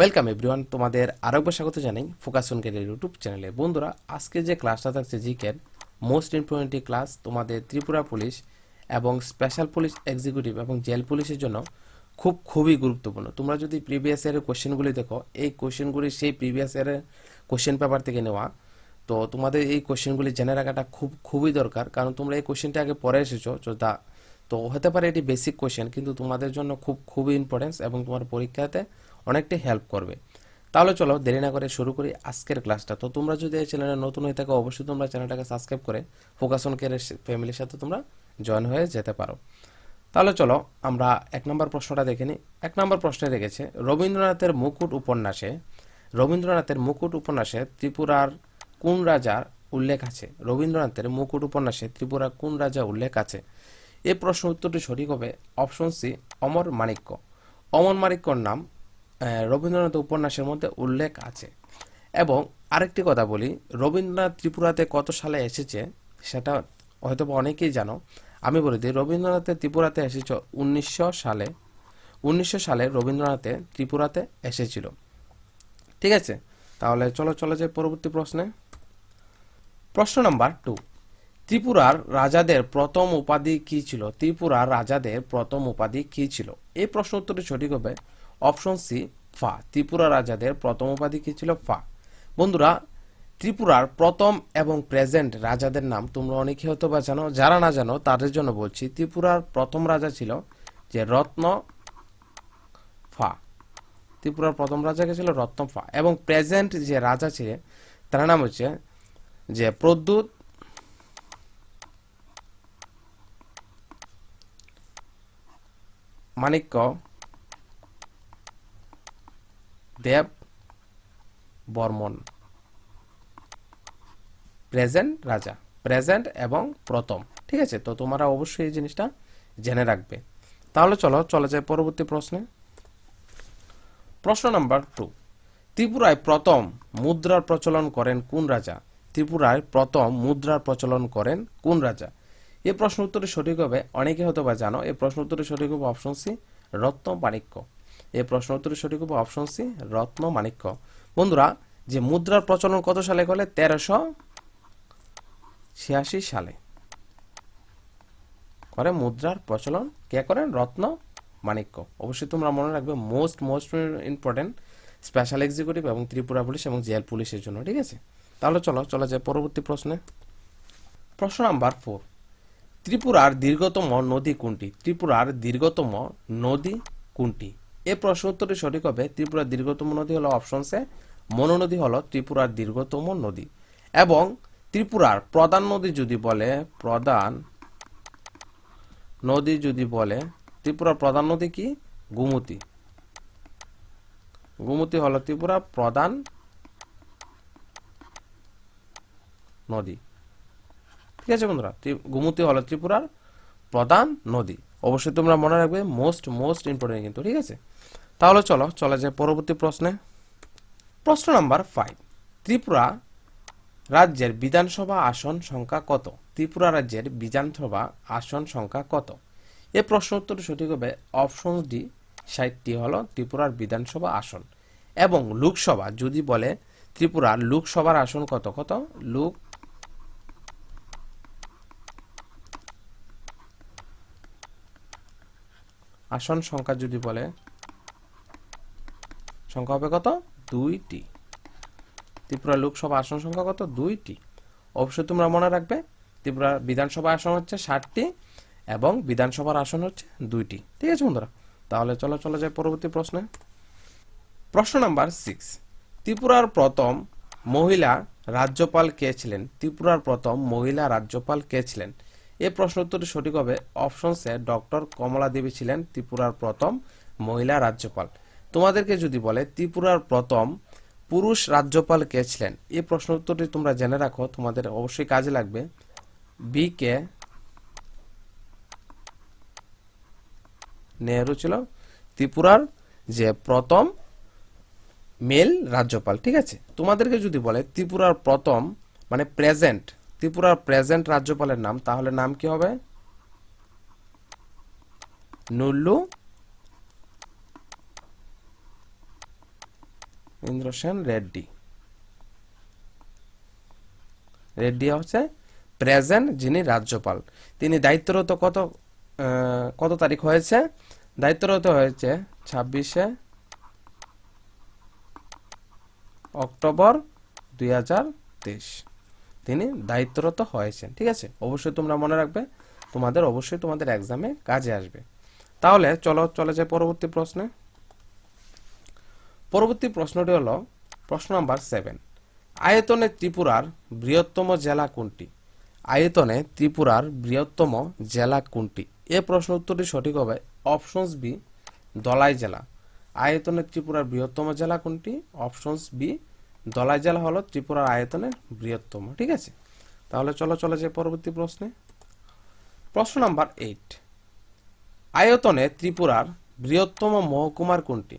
Welcome everyone তোমাদের আরেকবার স্বাগত জানাই ফোকাস অন ক্যারিয়ার ইউটিউব চ্যানেলে বন্ধুরা, আজকে যে ক্লাসটা থাকছে জিকের মোস্ট ইম্পর্টেন্ট ক্লাস তোমাদের ত্রিপুরা পুলিশ এবং স্পেশাল পুলিশ এক্সিকিউটিভ এবং জেল পুলিশের জন্য খুব, খুবই গুরুত্বপূর্ণ। তোমরা যদি প্রিভিয়াস ইয়ারের কোশ্চেনগুলি দেখো, এই কোশ্চেনগুলি সেই প্রিভিয়াস ইয়ারের কোশ্চেন পেপার থেকে নেওয়া। তো তোমাদের এই কোশ্চেনগুলি জেনে রাখাটা খুব, খুবই দরকার, কারণ তোমরা এই কোশ্চেনটা আগে পড়ে এসেছ, তো তা, তো হতে পারে এটি বেসিক কোশ্চেন কিন্তু তোমাদের জন্য খুব, খুবই ইম্পর্টেন্স এবং তোমার পরীক্ষাতে অনেকটাই হেল্প করবে। তাহলে চলো দেরি না করে শুরু করি আজকের ক্লাসটা তো তোমরা যদি এই চ্যানেলে নতুন হয়ে থাকো, অবশ্যই তোমরা চ্যানেলটাকে সাবস্ক্রাইব করে ফোকাস অন কেয়ারের ফ্যামিলির সাথে তোমরা জয়েন হয়ে যেতে পারো। তাহলে চলো আমরা এক নম্বর প্রশ্নটা দেখে নিই এক নম্বর প্রশ্নে রেখেছে রবীন্দ্রনাথের মুকুট উপন্যাসে, রবীন্দ্রনাথের মুকুট উপন্যাসে ত্রিপুরার কোন রাজার উল্লেখ আছে? রবীন্দ্রনাথের মুকুট উপন্যাসে ত্রিপুরার কোন রাজা উল্লেখ আছে? এই প্রশ্ন উত্তরটি সঠিক হবে অপশন সি, অমর মাণিক্য। অমর মাণিক্যর নাম রবীন্দ্রনাথ উপন্যাসের মধ্যে উল্লেখ আছে। এবং আরেকটি কথা বলি, রবীন্দ্রনাথ ত্রিপুরাতে কত সালে এসেছে সেটা হয়তো অনেকেই জানো। আমি বলে দিই রবীন্দ্রনাথের ত্রিপুরাতে এসেছে উনিশশো সালে উনিশশো সালে রবীন্দ্রনাথে ত্রিপুরাতে এসেছিল। ঠিক আছে? তাহলে চলো চলো যাই পরবর্তী প্রশ্নে। প্রশ্ন নাম্বার টু ত্রিপুরার রাজাদের প্রথম উপাধি কি ছিল? ত্রিপুরার রাজাদের প্রথম উপাধি কি ছিল? এই প্রশ্ন উত্তরটি সঠিক হবে। অপশন সি, ফা। ত্রিপুরা রাজাদের প্রথম উপাধি কি ছিল? ফা। বন্ধুরা, ত্রিপুরার প্রথম এবং প্রেজেন্ট রাজাদের নাম তোমরা অনেকে হয়তো বা জানো। যারা না জানো, তাদের জন্য বলছি, ত্রিপুরার প্রথম রাজা ছিল যে রত্ন ফা। ত্রিপুরার প্রথম রাজাকে ছিল? রত্ন ফা। এবং প্রেজেন্ট যে রাজা ছিলেন, তার নাম হচ্ছে যে প্রদ্যুৎ মাণিক্য দেব, বর্মন। প্রেজেন্ট রাজা, প্রেজেন্ট এবং প্রথম। ঠিক আছে? তো তোমরা অবশ্যই এই জিনিসটা জেনে রাখবে। তাহলে চলো, চলে যায় পরবর্তী প্রশ্নে। প্রশ্ন নাম্বার টু ত্রিপুরায় প্রথম মুদ্রার প্রচলন করেন কোন রাজা? ত্রিপুরায় প্রথম মুদ্রার প্রচলন করেন কোন রাজা? এই প্রশ্ন উত্তরে সঠিক হবে। অনেকে হয়তো বা জানো এই প্রশ্ন উত্তরে সঠিক হবে অপশন সি, রত্ন মাণিক্য এই প্রশ্ন উত্তরের সঠিক হবে অপশন সি, রত্ন মাণিক্য। বন্ধুরা, যে মুদ্রার প্রচলন কত সালে করে তেরোশো ছিয়াশি সালে। করে মুদ্রার প্রচলন কে করেন? রত্ন মাণিক্য। অবশ্যই তোমরা মনে রাখবে most most important special executive এবং ত্রিপুরা পুলিশ এবং জেল পুলিশের জন্য, ঠিক আছে? তাহলে চলো চলো যায় পরবর্তী প্রশ্নে। প্রশ্ন নাম্বার ফোর ত্রিপুরার দীর্ঘতম নদী কোনটি? ত্রিপুরার দীর্ঘতম নদী কোনটি? এই প্রশ্ন উত্তরটি সঠিক হবে, ত্রিপুরার দীর্ঘতম নদী হলো অপশন সে মনো নদী হলো ত্রিপুরার দীর্ঘতম নদী। এবং ত্রিপুরার প্রধান নদী যদি বলে, প্রধান নদী যদি বলে, ত্রিপুরার প্রধান নদী কি? গুমতি। গুমতি হলো ত্রিপুরার প্রধান নদী। ঠিক আছে বন্ধুরা গোমতী হলো ত্রিপুরার প্রধান নদী। অবশ্যই তোমরা মনে রাখবে মোস্ট মোস্ট ইম্পর্টেন্ট কিন্তু, ঠিক আছে? তাহলে চলো, চলে যায় পরবর্তী প্রশ্নে। প্রশ্ন নাম্বার ফাইভ ত্রিপুরা রাজ্যের বিধানসভা আসন সংখ্যা কত? ত্রিপুরা রাজ্যের বিধানসভা আসন সংখ্যা কত? এই প্রশ্ন উত্তর সঠিক হবে অপশন ডি ষাটটি হলো ত্রিপুরার বিধানসভা আসন। এবং লোকসভা, যদি বলে ত্রিপুরার লোকসভার আসন কত? কত? লোক আসন সংখ্যা যদি বলে, সংখ্যা হবে কত? দুইটি। ত্রিপুরা লোকসভা আসন সংখ্যা কত? দুইটি। অবশ্যই তোমরা মনে রাখবে, ত্রিপুরা বিধানসভা আসন হচ্ছে ষাটটি এবং বিধানসভার আসন হচ্ছে দুইটি। ঠিক আছে বন্ধুরা? তাহলে চলো চলো যাই পরবর্তী প্রশ্নে। প্রশ্ন নাম্বার সিক্স ত্রিপুরার প্রথম মহিলা রাজ্যপাল কে ছিলেন? ত্রিপুরার প্রথম মহিলা রাজ্যপাল কে ছিলেন? এই প্রশ্ন উত্তরটি সঠিক হবে। অপশন সে, ডক্টর কমলা দেবী ছিলেন ত্রিপুরার প্রথম মহিলা রাজ্যপাল। তোমাদেরকে যদি বলে ত্রিপুরার প্রথম পুরুষ রাজ্যপাল কে ছিলেন এই প্রশ্ন উত্তরটি তোমরা জেনে রাখো, তোমাদের অবশ্যই কাজে লাগবে। বি কে নেহরু ছিল ত্রিপুরার যে প্রথম মেল রাজ্যপাল, ঠিক আছে? তোমাদেরকে যদি বলে ত্রিপুরার প্রথম মানে প্রেজেন্ট ত্রিপুরার প্রেজেন্ট রাজ্যপালের নাম, তাহলে নাম কি হবে? নুল্লু ইন্দ্রসেন রেড্ডি। রেড্ডি হচ্ছে প্রেজেন্ট যিনি রাজ্যপাল। তিনি দায়িত্বরত কত কত তারিখ হয়েছে? দায়িত্বরত হয়েছে ছাব্বিশে অক্টোবর দুই হাজার তেইশ। তিনি দায়িত্বরত হয়েছেন, ঠিক আছে? অবশ্যই তোমরা মনে রাখবে, তোমাদের অবশ্যই তোমাদের এক্সামে কাজে আসবে। তাহলে চলো, চলে যায় পরবর্তী প্রশ্নে। পরবর্তী প্রশ্নটি হলো, প্রশ্ন নাম্বার সেভেন আয়তনে ত্রিপুরার বৃহত্তম জেলা কোনটি? আয়তনে ত্রিপুরার বৃহত্তম জেলা কোনটি? এ প্রশ্ন উত্তরটি সঠিক হবে অপশনস বি দলাই জেলা। আয়তনে ত্রিপুরার বৃহত্তম জেলা কোনটি? অপশনস বি দলাই জেলা হলো ত্রিপুরার আয়তনে বৃহত্তম, ঠিক আছে? তাহলে চলো, চলে যায় পরবর্তী প্রশ্নে। প্রশ্ন নাম্বার এইট আয়তনে ত্রিপুরার বৃহত্তম মহকুমার কোনটি?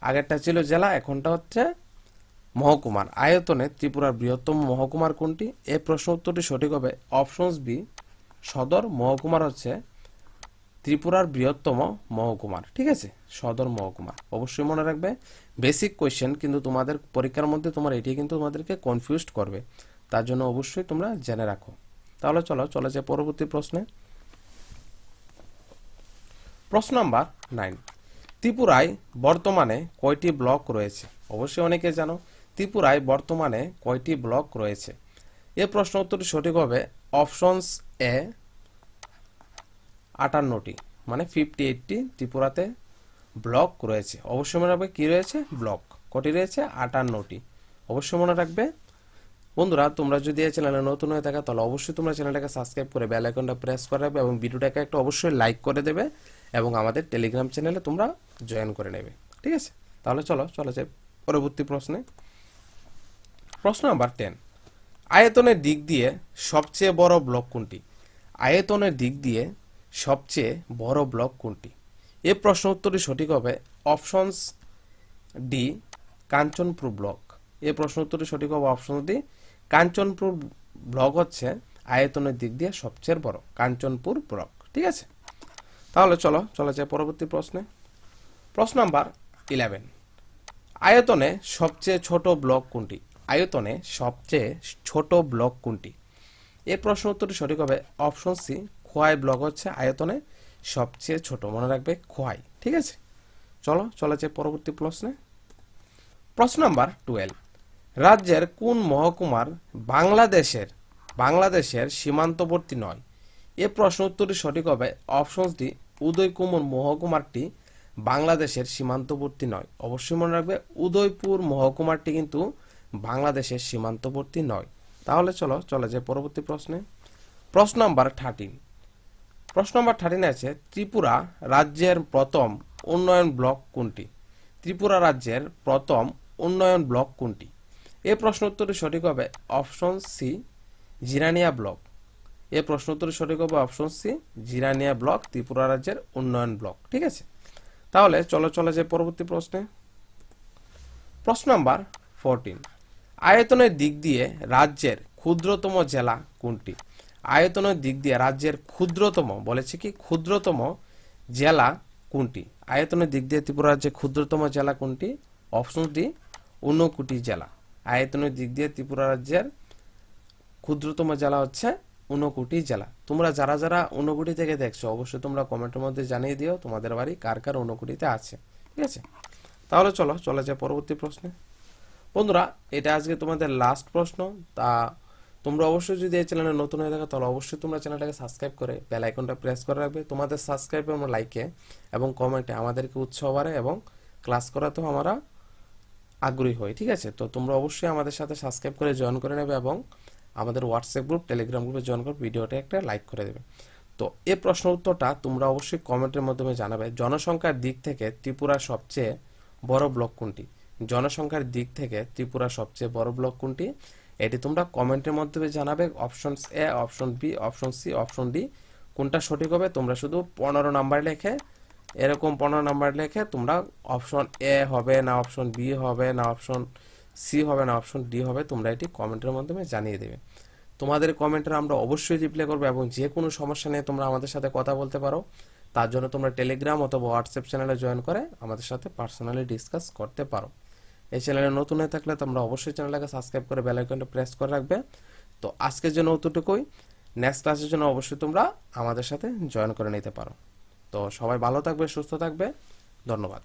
আগেরটা ছিল জেলা, এখনটা হচ্ছে মহকুমার। আয়তনে ত্রিপুরার বৃহত্তম মহকুমার কোনটি? এ প্রশ্ন উত্তরটি সঠিক হবে। অপশনস বি সদর মহকুমার হচ্ছে ত্রিপুরার বৃহত্তম মহকুমার, ঠিক আছে? সদর মহকুমার। অবশ্যই মনে রাখবে বেসিক কোয়েশ্চেন কিন্তু তোমাদের পরীক্ষার মধ্যে তোমার এটি কিন্তু তোমাদেরকে কনফিউজড করবে। তার জন্য অবশ্যই তোমরা জেনে রাখো। তাহলে চলো, চলে যায় পরবর্তী প্রশ্নে। প্রশ্ন নাম্বার নাইন ত্রিপুরায় বর্তমানে কয়টি ব্লক রয়েছে? অবশ্যই অনেকে জানো, ত্রিপুরায় বর্তমানে কয়টি ব্লক রয়েছে? এ প্রশ্ন উত্তরটি সঠিক হবে অপশনস এ আটান্নটি মানে ফিফটি এইটটি ত্রিপুরাতে ব্লক রয়েছে। অবশ্যই মনে রাখবে কী রয়েছে? ব্লক কটি রয়েছে? আটান্নটি। অবশ্যই মনে রাখবে। বন্ধুরা, তোমরা যদি এই চ্যানেলে নতুন হয়ে থাকা, তাহলে অবশ্যই তোমরা চ্যানেলটাকে সাবস্ক্রাইব করে বেল আইকনটা প্রেস করে রাখবে এবং ভিডিওটাকে একটা অবশ্যই লাইক করে দেবে এবং আমাদের টেলিগ্রাম চ্যানেলে তোমরা জয়েন করে নেবে। ঠিক আছে? তাহলে চলো, চলে যাই পরবর্তী প্রশ্নে। প্রশ্ন নাম্বার টেন আয়তনের দিক দিয়ে সবচেয়ে বড় ব্লক কোনটি? আয়তনের দিক দিয়ে সবচেয়ে বড় ব্লক কোনটি? এ প্রশ্ন উত্তরটি সঠিক হবে অপশনস ডি, কাঞ্চনপুর ব্লক। এ প্রশ্ন উত্তরটি সঠিক হবে অপশন ডি, কাঞ্চনপুর ব্লক হচ্ছে আয়তনের দিক দিয়ে সবচেয়ে বড়, কাঞ্চনপুর ব্লক, ঠিক আছে? তাহলে চলো, চলে যায় পরবর্তী প্রশ্নে। প্রশ্ন নাম্বার ইলেভেন আয়তনে সবচেয়ে ছোট ব্লক কোনটি? আয়তনে সবচেয়ে ছোট ব্লক কোনটি? এ প্রশ্ন উত্তরটি সঠিক হবে অপশন সি খোয়াই ব্লক হচ্ছে আয়তনে সবচেয়ে ছোট। মনে রাখবে খোয়াই, ঠিক আছে? চলো চলে যায় পরবর্তী প্রশ্নে। প্রশ্ন নাম্বার টুয়েলভ রাজ্যের কোন মহকুমার বাংলাদেশের বাংলাদেশের সীমান্তবর্তী নয়? এ প্রশ্ন উত্তরটি সঠিক হবে অপশন ডি উদয়কুমর মহকুমারটি বাংলাদেশের সীমান্তবর্তী নয়। অবশ্যই মনে রাখবে উদয়পুর মহকুমারটি কিন্তু বাংলাদেশের সীমান্তবর্তী নয়। তাহলে চলো চলে যায় পরবর্তী প্রশ্নে। প্রশ্ন নাম্বার থার্টিন প্রশ্ন নাম্বার থার্টিন আছে, ত্রিপুরা রাজ্যের প্রথম উন্নয়ন ব্লক কোনটি? ত্রিপুরা রাজ্যের প্রথম উন্নয়ন ব্লক কোনটি? এ প্রশ্ন উত্তরটি সঠিক হবে অপশন সি, জিরানিয়া ব্লক। এ প্রশ্ন উত্তরটি সঠিক হবে option C, Jirania block, Tripura রাজ্যের উন্নয়ন ব্লক, ঠিক আছে? তাহলে চলো, চলে যায় পরবর্তী প্রশ্নে। প্রশ্ন নাম্বার ফোরটিন আয়তনের দিক দিয়ে রাজ্যের ক্ষুদ্রতম জেলা কোনটি? আয়তনের দিক দিয়ে রাজ্যের ক্ষুদ্রতম, বলেছে কি ক্ষুদ্রতম জেলা কোনটি? আয়তনের দিক দিয়ে ত্রিপুরা রাজ্যের ক্ষুদ্রতম জেলা কোনটি? অপশন ডি ঊনকোটি জেলা। আয়তনের দিক দিয়ে ত্রিপুরা রাজ্যের ক্ষুদ্রতম জেলা হচ্ছে ঊনকোটি জেলা। তোমরা যারা যারা ঊনকোটি থেকে দেখছ, অবশ্যই তোমরা কমেন্টের মধ্যে জানিয়ে দিও তোমাদের বাড়ি কার কার ঊনকোটিতে আছে। ঠিক আছে? তাহলে চলো, চলে যায় পরবর্তী প্রশ্নে। বন্ধুরা, এটা আজকে তোমাদের লাস্ট প্রশ্ন। তা তোমরা অবশ্যই যদি এই চ্যানেলে নতুন হয়ে থাকো, তাহলে অবশ্যই তোমরা চ্যানেলটাকে সাবস্ক্রাইব করে বেল আইকনটা প্রেস করে রাখবে। তোমাদের সাবস্ক্রাইব এবং লাইকে এবং কমেন্টে আমাদেরকে উৎসাহ বাড়ে এবং ক্লাস করাতেও আমরা আগ্রহী হই, ঠিক আছে? তো তোমরা অবশ্যই আমাদের সাথে সাবস্ক্রাইব করে জয়েন করে নেবে এবং আমাদের হোয়াটসঅ্যাপ গ্রুপ টেলিগ্রাম গ্রুপে জয়েন করে ভিডিওটা একটা লাইক করে দেবে। তো এ প্রশ্ন উত্তরটা তোমরা অবশ্যই কমেন্টের মাধ্যমে জানাবে। জনসংখ্যার দিক থেকে ত্রিপুরা সবচেয়ে বড় ব্লক কোনটি? জনসংখ্যার দিক থেকে ত্রিপুরা সবচেয়ে বড় ব্লক কোনটি? এটি তোমরা কমেন্টের মাধ্যমে জানাবে option A option B option C option D কোনটা সঠিক হবে? তোমরা শুধু পনেরো নাম্বার লেখে, এরকম পনেরো নাম্বার লেখে তোমরা অপশন এ হবে না অপশন বি হবে না অপশন সি হবে না অপশন ডি হবে, তোমরা এটি কমেন্টের মাধ্যমে জানিয়ে দেবে। তোমাদের কমেন্টের আমরা অবশ্যই রিপ্লাই করব এবং যে কোনো সমস্যা নিয়ে তোমরা আমাদের সাথে কথা বলতে পারো, তার জন্য তোমরা টেলিগ্রাম অথবা হোয়াটসঅ্যাপ চ্যানেলে জয়েন করে আমাদের সাথে পার্সোনালি ডিসকাস করতে পারো। এই চ্যানেলে নতুন হয়ে থাকলে তোমরা অবশ্যই চ্যানেলটাকে সাবস্ক্রাইব করে বেল আইকনটা প্রেস করে রাখবে। তো আজকের জন্য অতটুকুই নেক্সট ক্লাসের জন্য অবশ্যই তোমরা আমাদের সাথে জয়েন করে নিতে পারো। তো সবাই ভালো থাকবে, সুস্থ থাকবে। ধন্যবাদ।